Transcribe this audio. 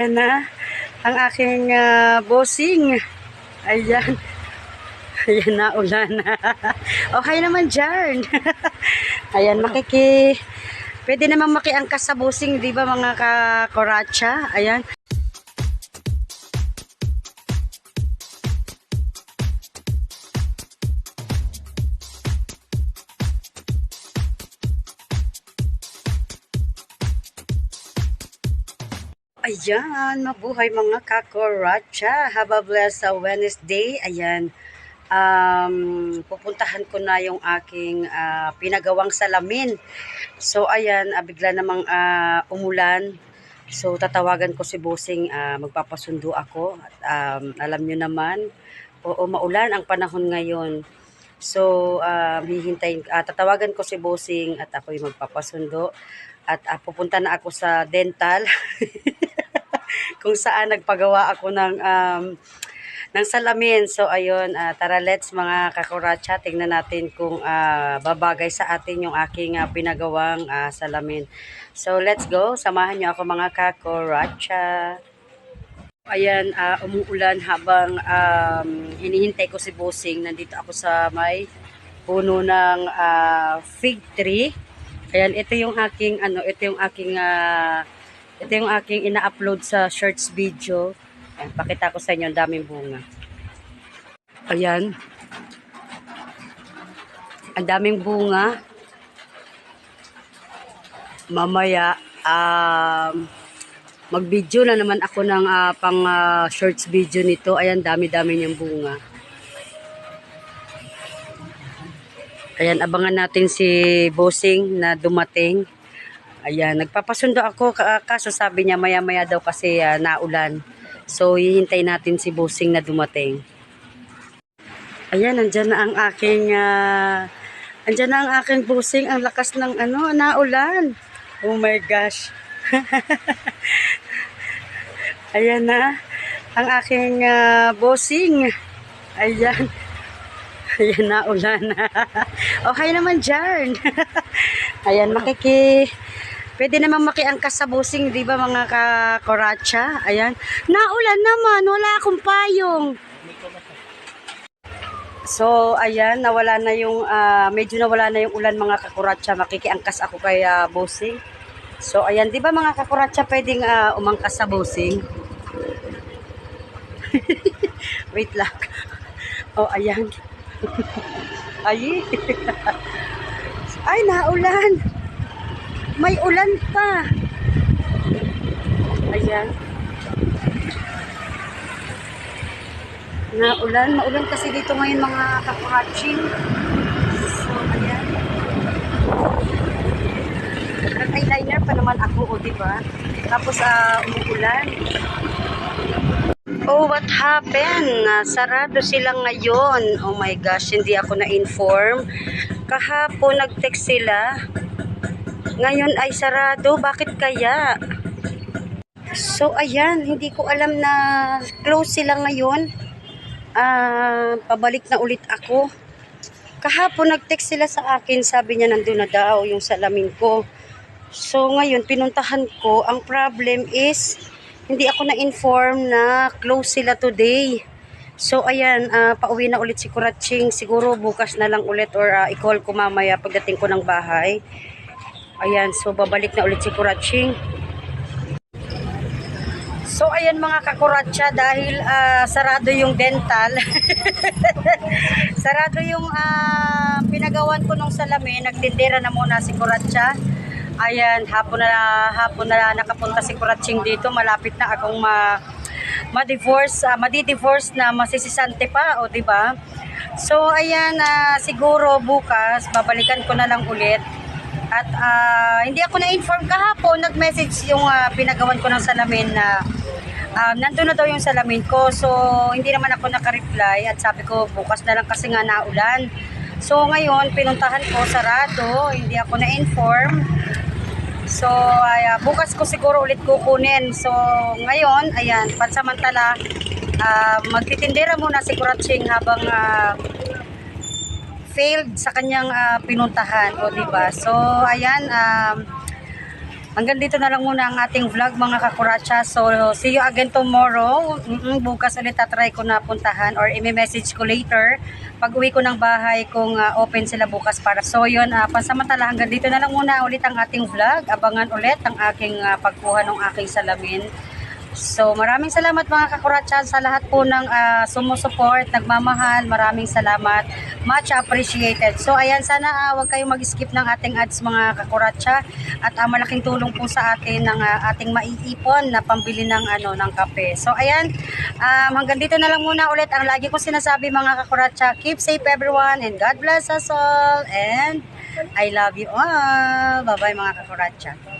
Ayan na, ang aking ah, bossing. Ayan. Ayan na, ulan. okay naman dyan. Ayan, makiki... Pwede naman makiangkas sa bossing, di ba mga kakoratsa? Ayan. Ayan, mabuhay mga kakoratsa. Have a blessed uh, Wednesday. Ayan, um, pupuntahan ko na yung aking ah, pinagawang salamin. So, ayan, ah, bigla namang ah, umulan. So, tatawagan ko si Bossing, ah, magpapasundo ako. Um, alam nyo naman, oo, maulan ang panahon ngayon. So, um, hihintayin, ah, tatawagan ko si Bossing at ako yung magpapasundo. At ah, pupunta na ako sa dental. kung saan nagpagawa ako ng um, ng salamin. So ayun, ah, tara let's mga kakuratsa, tingnan natin kung ah, babagay sa atin yung aking ah, pinagawang ah, salamin. So let's go, samahan niyo ako mga kakuratsa. Ayan, ah, umuulan habang um, hinihintay ko si Bossing. Nandito ako sa may puno ng ah, fig tree. Ayan, ito yung aking ano, ito yung aking ah, ito yung aking ina-upload sa shorts video. Ayan, pakita ko sa inyo, ang daming bunga. Ayan. Ang daming bunga. Mamaya, um, mag-video na naman ako ng ah, pang ah, shorts video nito. Ayan, dami-dami niyang bunga. Ayan, abangan natin si Bossing na dumating. Ayan, nagpapasundo ako ka- kaso sabi niya maya-maya daw kasi ah, naulan. So, hihintay natin si Bossing na dumating. Ayan, nandyan na ang aking ah, andyan na ang aking Bossing. Ang lakas ng ano, naulan. Oh my gosh. Ayan na ang aking ah, Bossing. Ayan. Ayan na, ulan. okay naman dyan. Ayan, makiki... Pwede naman makiangkas sa busing, di ba mga kakoratsa? Ayan. Naulan naman, wala akong payong. So, ayan, nawala na yung, ah, medyo nawala na yung ulan mga kakuratsa. Makikiangkas ako kay ah, busing. So, ayan, di ba mga kakuratsa pwedeng ah, umangkas sa busing? Wait lang. Oh, ayan. Ay. Ay, naulan. May ulan pa. Ayan. Naulan. Maulan kasi dito ngayon mga kakuraching. So, ayan. Nag-eyeliner pa naman ako, o diba? Tapos, ah, umuulan. Oh, what happened? Sarado sila ngayon. Oh my gosh, hindi ako na-inform. Kahapon nag-text sila. Ngayon ay sarado. Bakit kaya? So, ayan. Hindi ko alam na close sila ngayon. Ah, pabalik na ulit ako. Kahapon nag-text sila sa akin. Sabi niya nandun na daw yung salamin ko. So, ngayon pinuntahan ko. Ang problem is hindi ako na-inform na close sila today. So, ayan, ah, pauwi na ulit si Kuraching. Siguro bukas na lang ulit or ah, i-call ko mamaya pagdating ko ng bahay. Ayan, so babalik na ulit si Kuraching. So, ayan mga kakuratsa, dahil ah, sarado yung dental. sarado yung ah, pinagawan ko nung salamin. Nagtindera na muna si Kuratsa. Ayan, hapon na hapon na nakapunta si Kuraching dito. Malapit na akong ma ma-divorce, ah, madi-divorce na masisisante pa, o di ba? So ayan, ah, siguro bukas babalikan ko na lang ulit. At ah, hindi ako na-inform kahapon, nag-message yung ah, pinagawan ko ng salamin na um, nandun na daw yung salamin ko. So, hindi naman ako nakareply at sabi ko, bukas na lang kasi nga naulan. So, ngayon, pinuntahan ko, sarado, hindi ako na-inform. So, ay, ah, bukas ko siguro ulit kukunin. So, ngayon, ayan, pansamantala, ah, magtitindera muna si Kuraching habang ah, failed sa kanyang ah, pinuntahan. O, diba? So, ayan, um, Hanggang dito na lang muna ang ating vlog mga kakuratsa. So, see you again tomorrow. Mm-mm, bukas ulit tatry ko na puntahan or i-message ko later pag uwi ko ng bahay kung ah, open sila bukas para. So, yun, uh, pansamantala hanggang dito na lang muna ulit ang ating vlog. Abangan ulit ang aking ah, pagkuha ng aking salamin. So, maraming salamat mga kakuratsa sa lahat po ng ah, sumusuport, nagmamahal. Maraming salamat. Much appreciated. So, ayan, sana ah, huwag kayong mag-skip ng ating ads mga kakuratsa. At ah, malaking tulong po sa atin ng ah, ating maiipon na pambili ng, ano, ng kape. So, ayan, um, hanggang dito na lang muna ulit ang lagi kong sinasabi mga kakuratsa. Keep safe everyone and God bless us all. And I love you all. Bye-bye mga kakuratsa.